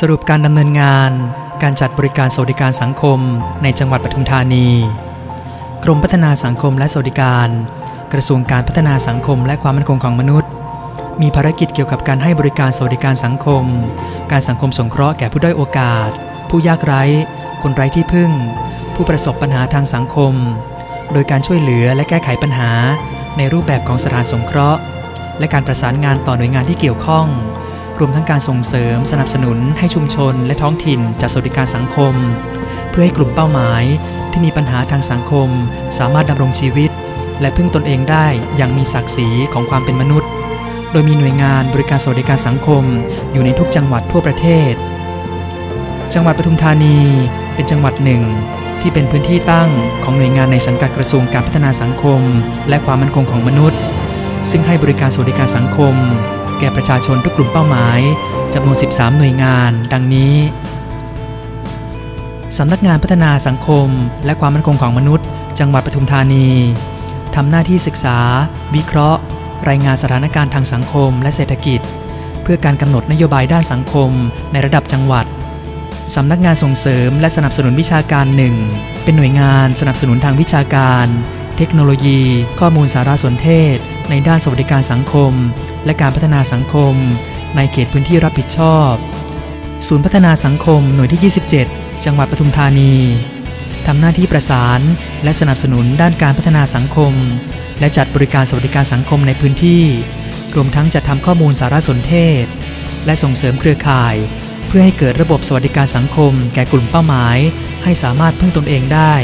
สรุปการดำเนินงานการจัดบริการสวัสดิการสังคมในจังหวัดปทุมธานี กรมพัฒนาสังคมและสวัสดิการ กระทรวงการพัฒนาสังคมและความมั่นคงของมนุษย์ มีภารกิจเกี่ยวกับการให้บริการสวัสดิการสังคม การสังคมสงเคราะห์แก่ผู้ด้อยโอกาส ผู้ยากไร้ คนไร้ที่พึ่ง ผู้ประสบปัญหาทางสังคม โดยการช่วยเหลือและแก้ไขปัญหา ในรูปแบบของสถานสงเคราะห์ และการประสานงานต่อหน่วยงานที่เกี่ยวข้อง รวมทั้งการส่งเสริมสนับสนุนให้ชุมชนและท้องถิ่นจัดสวัสดิการสังคม เพื่อให้กลุ่มเป้าหมายที่มีปัญหาทางสังคม สามารถดำรงชีวิต และพึ่งตนเองได้อย่างมีศักดิ์ศรีของความเป็นมนุษย์ โดยมีหน่วยงานบริการสวัสดิการสังคม อยู่ในทุกจังหวัดทั่วประเทศ จังหวัดปทุมธานีเป็นจังหวัดหนึ่งที่เป็นพื้นที่ตั้งของหน่วยงานในสังกัดกระทรวงการพัฒนาสังคม และความมั่นคงของมนุษย์ ซึ่งให้บริการสวัสดิการสังคม แก่ประชาชนทุกกลุ่มเป้าหมายจำนวน 13 หน่วยงาน ดังนี้สำนักงานพัฒนาสังคม และความมั่นคงของมนุษย์ จังหวัดปทุมธานีทำหน้าที่ศึกษา วิเคราะห์ รายงานสถานการณ์ทางสังคมและเศรษฐกิจ เพื่อการกำหนดนโยบายด้านสังคมในระดับจังหวัดสำนักงานส่งเสริมและสนับสนุนวิชาการหนึ่งเป็นหน่วยงานสนับสนุนทางวิชาการ เทคโนโลยี ข้อมูลสารสนเทศ ในด้านสวัสดิการสังคม และการพัฒนาสังคม ในเขตพื้นที่รับผิดชอบ ศูนย์พัฒนาสังคมหน่วยที่ 27 จังหวัดปทุมธานีทำหน้าที่ประสานและสนับสนุนด้านการพัฒนาสังคม และจัดบริการสวัสดิการสังคมในพื้นที่ รวมทั้งจัดทำข้อมูลสารสนเทศ และส่งเสริมเครือข่าย เพื่อให้เกิดระบบสวัสดิการสังคม แก่กลุ่มเป้าหมาย ให้สามารถพึ่งตนเองได้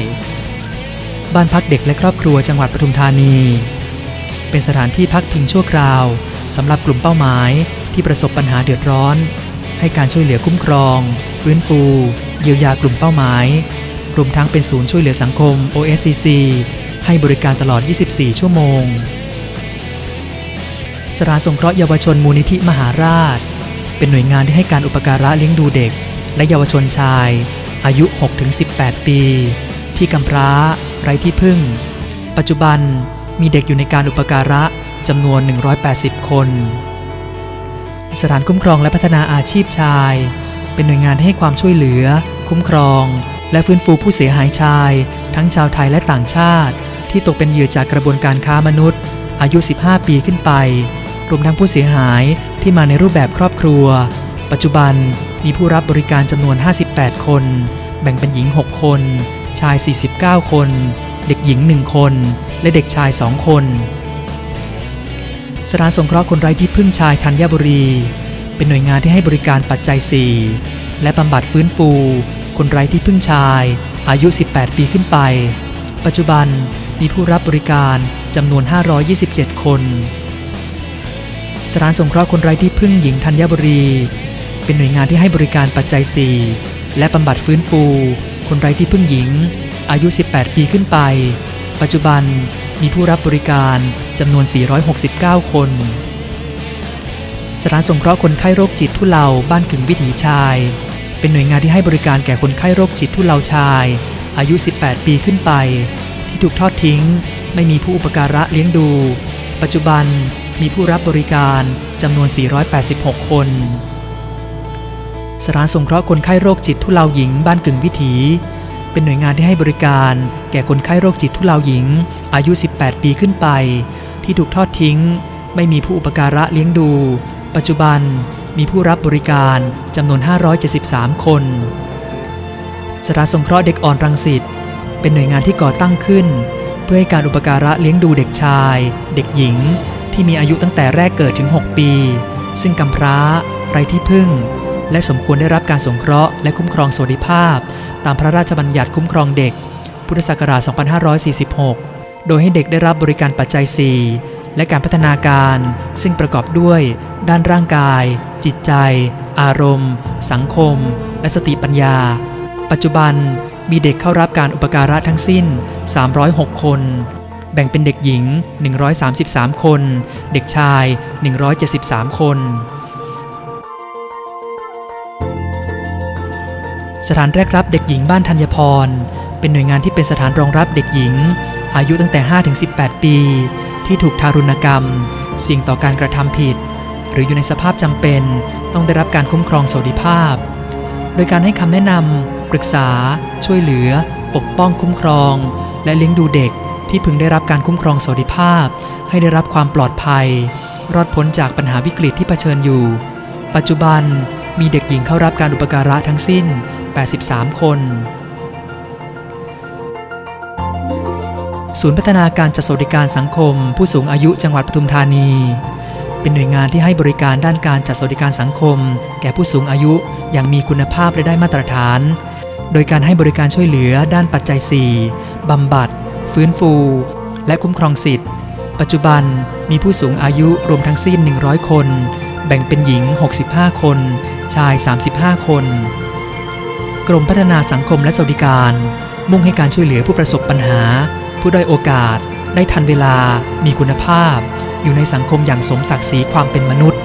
บ้านพักเด็กและครอบครัวจังหวัดปทุมธานี เป็นสถานที่พักพิงชั่วคราว สำหรับกลุ่มเป้าหมายที่ประสบปัญหาเดือดร้อน ให้การช่วยเหลือคุ้มครอง ฟื้นฟู เยียวยากลุ่มเป้าหมาย รวมทั้งเป็นศูนย์ช่วยเหลือสังคม OSCC ให้บริการตลอด 24 ชั่วโมง สถานสงเคราะห์เยาวชนมูลนิธิมหาราช เป็นหน่วยงานที่ให้การอุปการะเลี้ยงดูเด็ก และเยาวชนชาย อายุ 6-18 ปี ที่กำพร้า ไร้ที่พึ่ง ปัจจุบันมีเด็กอยู่ในการอุปการะ จำนวน 180 คน สถานคุ้มครองและพัฒนาอาชีพชาย เป็นหน่วยงานที่ให้ความช่วยเหลือ คุ้มครอง และฟื้นฟูผู้เสียหายชาย ทั้งชาวไทยและต่างชาติ ที่ตกเป็นเหยื่อจากกระบวนการค้ามนุษย์ อายุ 15 ปีขึ้นไป รวมทั้งผู้เสียหายที่มาในรูปแบบครอบครัว ปัจจุบันมีผู้รับบริการจำนวน 58 คน แบ่งเป็นหญิง 6 คน ชาย 49 คน เด็กหญิง 1 คน และเด็กชาย 2 คน สถานสงเคราะห์คนไร้ที่พึ่งชายธัญบุรี เป็นหน่วยงานที่ให้บริการปัจจัย 4 และบำบัดฟื้นฟู คนไร้ที่พึ่งชาย อายุ 18 ปีขึ้นไป ปัจจุบันมีผู้รับบริการจำนวน 527 คน สถานสงเคราะห์คนไร้ที่พึ่งหญิงธัญบุรี เป็นหน่วยงานที่ให้บริการปัจจัย 4 และบำบัดฟื้นฟู คนไร้ที่พึ่งหญิง อายุ 18 ปีขึ้นไป ปัจจุบันมีผู้รับบริการ จำนวน 469 คน สถานสงเคราะห์คนไข้โรคจิตทุเลาบ้านกึ่งวิถีชาย เป็นหน่วยงานที่ให้บริการแก่คนไข้โรคจิตทุเลาชาย อายุ 18 ปีขึ้นไป ที่ถูกทอดทิ้ง ไม่มีผู้อุปการะเลี้ยงดู ปัจจุบันมีผู้รับบริการจำนวน 486 คน สถานสงเคราะห์คนไข้โรคจิตทุเลาหญิง บ้านกึ่งวิถี เป็นหน่วยงานที่ให้บริการ แก่คนไข้โรคจิตทุเลาหญิง อายุ 18 ปีขึ้นไป ที่ถูกทอดทิ้ง ไม่มีผู้อุปการะเลี้ยงดู ปัจจุบันมีผู้รับบริการจำนวน 573 คนสถานสงเคราะห์เด็กอ่อนรังสิตเป็นหน่วยงานที่ก่อตั้งขึ้น เพื่อให้การอุปการะเลี้ยงดูเด็กชาย เด็กหญิง ที่มีอายุตั้งแต่แรกเกิดถึง 6 ปี ซึ่งกำพร้า ไร้ที่พึ่ง และสมควรได้รับการสงเคราะห์และคุ้มครองสวัสดิภาพ ตามพระราชบัญญัติคุ้มครองเด็ก พุทธศักราช 2546 โดยให้เด็กได้รับบริการปัจจัย 4 และการพัฒนาการ ซึ่งประกอบด้วย ด้านร่างกาย จิตใจ อารมณ์ สังคม และสติปัญญา ปัจจุบันมีเด็กเข้ารับการอุปการะทั้งสิ้น 306 คน แบ่งเป็นเด็กหญิง 133 คน เด็กชาย 173 คน สถานแรกรับเด็กหญิงบ้านธัญพร เป็นหน่วยงานที่เป็นสถานรองรับเด็กหญิง อายุตั้งแต่ 5-18 ปี ที่ถูกทารุณกรรม เสี่ยงต่อการกระทำผิด หรืออยู่ในสภาพจำเป็น ต้องได้รับการคุ้มครองสวัสดิภาพ โดยการให้คำแนะนำปรึกษา ช่วยเหลือ ปกป้องคุ้มครอง และเลี้ยงดูเด็กที่พึงได้รับการคุ้มครองสวัสดิภาพ ให้ได้รับความปลอดภัย รอดพ้นจากปัญหาวิกฤตที่เผชิญอยู่ ปัจจุบันมีเด็กหญิงเข้ารับการอุปการะทั้งสิ้น 83 คน ศูนย์พัฒนาการจัดสวัสดิการสังคม ผู้สูงอายุจังหวัดปทุมธานี เป็นหน่วยงานที่ให้บริการด้านการจัดสวัสดิการสังคม แก่ผู้สูงอายุอย่างมีคุณภาพและได้มาตรฐาน โดยการให้บริการช่วยเหลือด้านปัจจัย 4บำบัด ฟื้นฟู และคุ้มครองสิทธิ์ ปัจจุบันมีผู้สูงอายุรวมทั้งสิ้น 100 คน แบ่งเป็นหญิง 65 คน ชาย 35 คน กรมพัฒนาสังคมและสวัสดิการ มุ่งให้การช่วยเหลือผู้ประสบปัญหา ผู้ด้อยโอกาสได้ทันเวลามีคุณภาพ อยู่ในสังคมอย่างสมศักดิ์ศรีความเป็นมนุษย์